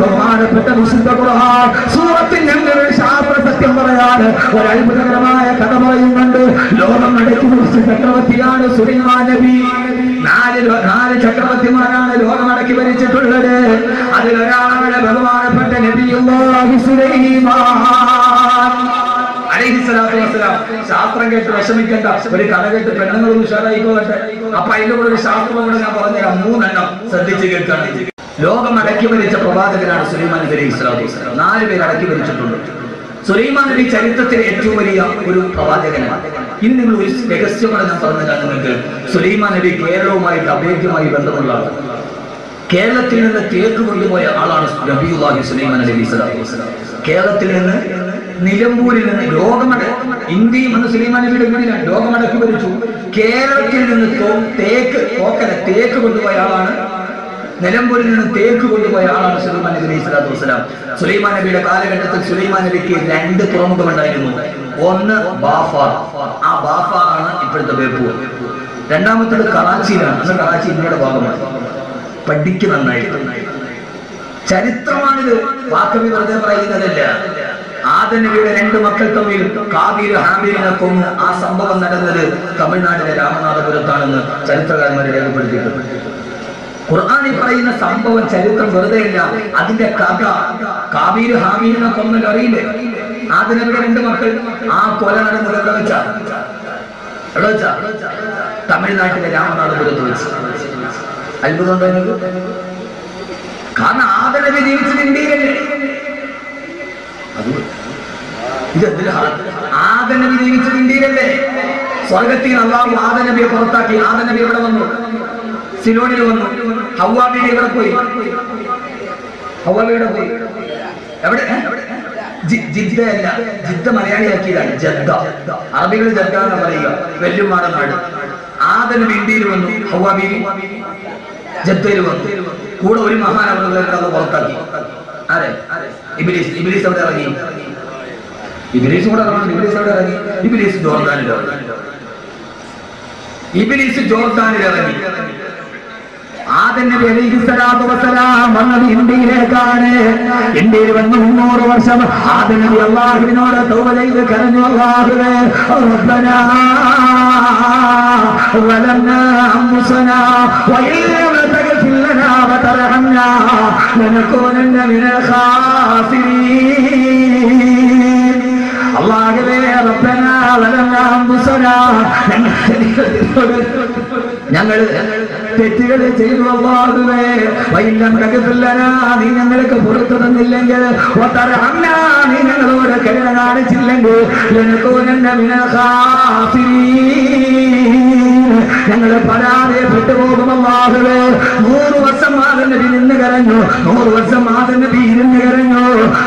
ബഹുമാനപ്പെട്ട വിശുദ്ധ ഖുർആൻ. സൂറത്തിൽ ഞങ്ങളുടെ ശാസ്ത്ര സത്യം പറയാൻ ഒരു അത്ഭുതകരമായ കഥ പറയുന്നുണ്ട്. ലോകം നടക്കി പിടിച്ച ചക്രവർത്തിയാണ് സുലൈമാൻ നബി. നാല് നാല് ചക്രവർത്തിമാരാണ് ലോകം അടക്കി ഭരിച്ചിട്ടുള്ളത്. അതിലൊരാളാണ് ബഹുമാനപ്പെട്ട നബിയുള്ളാഹി സുലൈമാൻ. ശാസ്ത്രം കേട്ട് വിഷമിക്കേണ്ട. ഒരു കഥ കേട്ട് പെണ്ണുങ്ങളും ഉഷാറായിക്കോട്ടെ. അപ്പൊ അതിന്റെ കൂടെ ഒരു ശാസ്ത്രം കൂടെ ഞാൻ പറഞ്ഞുതരാം. മൂന്നെണ്ണം ശ്രദ്ധിച്ച് കേൾക്കണം ലോകം അടക്കി ഭരിച്ച പ്രവാചകനാണ് സുലൈമാൻ നബി അലൈഹി സ്വലാത്തു വസ്സലാം. നാല് പേര് അടക്കി ഭരിച്ചിട്ടുണ്ട്. സുലൈമാൻ നബി ചരിത്രത്തിലെ ഏറ്റവും വലിയ ഒരു പ്രവാചകനാണ്. ഇന്ന് നിങ്ങൾ ഒരു രഹസ്യമാണ് ഞാൻ പറഞ്ഞുതരാം നിങ്ങൾക്ക്. സുലൈമാൻ നബി കേരളവുമായിട്ട് അഭേദ്യമായി ബന്ധമുള്ള ആളാണ്. കേരളത്തിൽ നിന്ന് തേക്ക് കൊണ്ടുപോയ ആളാണ് നബിയുല്ലാഹി സുലൈമാൻ നബി സ്വലാത്തു വസ്സലാം. കേരളത്തിൽ നിന്ന് നിലമ്പൂരിൽ നിന്ന് ലോകമട ഇന്ത്യയും അന്ന് സുലൈമാൻ നബിയുടെ ഇങ്ങനെയാണ് ലോകമടക്കി ഭരിച്ചു. കേരളത്തിൽ നിന്ന് തേക്ക് തോക്കല തേക്ക് കൊണ്ടുപോയ ആളാണ് നിലമ്പൂരിൽ നിന്ന് തേക്ക് കൊണ്ടുപോയ ആളാണ് സുലൈമാൻ നബി അലൈഹി സ്വലാത്തു വസ്സലാം. സുലൈമാൻ നബിയുടെ കാലഘട്ടത്തിൽ സുലൈമാൻ നബിക്ക് രണ്ട് തുറമുഖമുണ്ടായിരുന്നു ഒന്ന് ബാഫാർ ആ ബാഫാറാണ് ഇപ്പോഴത്തെ ബേപ്പൂർ. രണ്ടാമത്തത് കറാച്ചിയിലാണ്. അന്ന് കറാച്ചി ഇന്ത്യയുടെ ഭാഗമാണ്. പഠിക്ക് നന്നായിട്ട് ചരിത്രമാണിത് വാക്കവി വെറുതെ പറയുന്നതല്ല. ആദനബിയുടെ രണ്ട് മക്കൾ തമ്മിൽ കാബീർ ഹാബീലിനെ കൊന്ന് ആ സംഭവം നടന്നത് തമിഴ്നാട്ടിലെ രാമനാഥപുരത്താണെന്ന് ചരിത്രകാരന്മാർ രേഖപ്പെടുത്തിയിട്ടുണ്ട്. ഖുർആാനിൽ പറയുന്ന സംഭവം ചരിത്രം വെറുതെയല്ല അതിന്റെ കഥ. കാബീർ ഹാബീലിനെ കൊന്നത് അറിയില്ലേ? ആദനബിയുടെ രണ്ട് മക്കൾ ആ കൊല നടന്നത് എവിടെ വെച്ചാ? തമിഴ്നാട്ടിലെ രാമനാഥപുരത്ത് വെച്ച്. അത്ഭുതം കാരണം ആദരവ് ജീവിച്ചത് ഇന്ത്യയിലല്ലേ അത് ആദനബി ജീവിച്ചത് ഇന്ത്യയിലല്ലേ സ്വർഗത്തിൽ അള്ളാഹു ആദനബിയെ പുറത്താക്കി. ആദനബി എവിടെ വന്നു? സിലോണിൽ വന്നു. ഹവാബിയുടെ ഇവിടെ പോയി? ഹവാബി എവിടെ പോയി? എവിടെ? ജിദ്ദയല്ല ജിദ്ദ മലയാളിയാക്കിയതാണ് ജദ്ദ. അറബികൾ ജദ്ദ എന്ന് പറയുക വെല്ലുമാറ നാട്. ആദനബി ഇന്ത്യയിൽ വന്നു ഹവാബി ജദ്ദയിൽ വന്നു. കൂടെ ഒരു കിടന്ന് പുറത്താക്കി. ആരെ? ഇബിലീസ്. ഇബിലീസ് അവിടെ ഇറങ്ങി? ഇബിലീസ് കൂടെ ഇറങ്ങി ഇബിലീസ് അവിടെ ഇറങ്ങി? ഇബിലീസ് ജോർദാനിൽ ഇറങ്ങി. ഇബിലീസ് ജോർദാനിൽ ഇറങ്ങി. ആദം നബി അലൈഹി സ്വലാത്തു വസ്സലാം വന്നത് ഇന്ത്യയിലേക്കാണ് ഇന്ത്യയിൽ വന്ന് മുന്നൂറ് വർഷം ആദം നബി അള്ളാഹുവിനോട് തൗബ ചെയ്ത് കരഞ്ഞു അള്ളാഹുവേ റബ്ബനാ ظلمنا أنفسنا وإن لم تغفر لنا وترحمنا لنكونن من الخاسرين അള്ളാഹുവേ റബ്ബനാ ظلمنا أنفسنا ഞങ്ങൾ തെറ്റുകൾ ചെയ്തു അള്ളാഹുവേ. നീ ഞങ്ങൾക്ക് പുറത്തു തന്നില്ലെങ്കിൽ നീ ഞങ്ങളോട് കരുണ കാണിച്ചില്ലെങ്കിൽ ഞങ്ങൾ പരാജയപ്പെട്ടു പോകും അള്ളാഹുവേ. നൂറ് വർഷം നബി നിന്ന് കരഞ്ഞു. നൂറ് വർഷം നബി ഇരുന്ന് കരഞ്ഞു.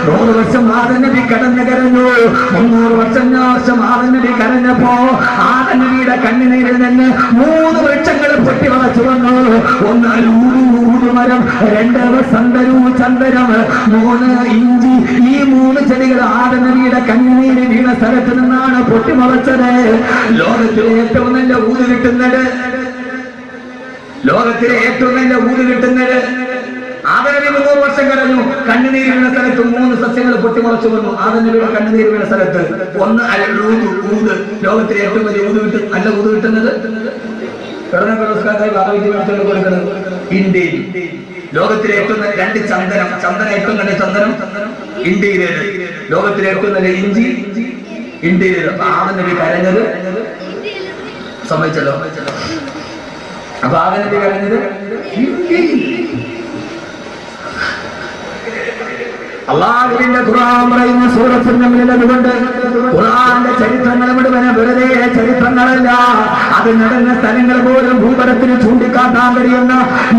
നൂറ് വർഷം മാതൻ നബി കടന്നു കരഞ്ഞു മുന്നൂറ് വർഷം വർഷം ആദനബി നബി കരഞ്ഞപ്പോ ആദൻ കണ്ണിനീരിൽ നിന്ന് മൂന്ന് വൃക്ഷങ്ങൾ പൊട്ടി വളച്ചു വന്നു. ഒന്ന് മരം രണ്ട് സന്തരു ചന്ദനം. മൂന്ന് ഇഞ്ചി ഈ മൂന്ന് ചെടികൾ ആദനബിയുടെ കണ്ണിനീര് വീണ സ്ഥലത്ത് നിന്നാണ് പൊട്ടി ലോകത്തിലെ ഏറ്റവും നല്ല ഊത് കിട്ടുന്നത്? ലോകത്തിലെ ഏറ്റവും നല്ല ഊത് കിട്ടുന്നത്? ആദരവി മുന്നൂറ് വർഷം കഴിഞ്ഞു. കണ്ണുനീര് വീണ സ്ഥലത്ത് മൂന്ന് സസ്യങ്ങൾ പൊട്ടിമുളച്ചു വന്നു. ആദരവിയുടെ കണ്ണുനീര് വീണ സ്ഥലത്ത്. ഒന്ന് ഊത് ലോകത്തിലെ ഏറ്റവും വലിയ ഊത് കിട്ടും അല്ല ഊത് കിട്ടുന്നത് കടന പുരസ്കാരമായി ഇന്ത്യയിൽ. ലോകത്തിലെ ഏറ്റവും രണ്ട് ചന്ദനം. ചന്ദനം ഏറ്റവും നല്ല ചന്ദനം ഇന്ത്യയിലേത്? ലോകത്തിലെ ഏറ്റവും നല്ല ഇഞ്ചി ഇന്ത്യയിലേത്? അപ്പൊ ആദം നബി കരഞ്ഞത്? സമ്മതിച്ചല്ലോ? അപ്പൊ ആദം നബി കരഞ്ഞത്? ഇന്ത്യയിൽ. അള്ളാഹുവിന്റെ ഖുർആൻ പറയുന്ന സൂറത്തിൽ നമ്മളിലതുകൊണ്ട് ഖുർആന്റെ ചരിത്രങ്ങൾ വരെ വെറുതെ ചരിത്രങ്ങളല്ല. അത് നടന്ന സ്ഥലങ്ങൾ പോലും ഭൂപടത്തിന് ചൂണ്ടിക്കാട്ടാൻ കഴിയുന്ന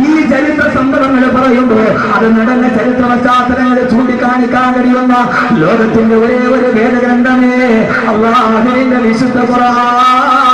ഈ ചരിത്ര സംഭവങ്ങൾ പറയുമ്പോൾ അത് നടന്ന ചരിത്ര പശ്ചാത്തലങ്ങൾ ചൂണ്ടിക്കാണിക്കാൻ കഴിയുന്ന ലോകത്തിന്റെ ഒരേ ഒരു വേദഗ്രന്ഥമേ അള്ളാഹുവിന്റെ വിശുദ്ധ ഖുർആൻ.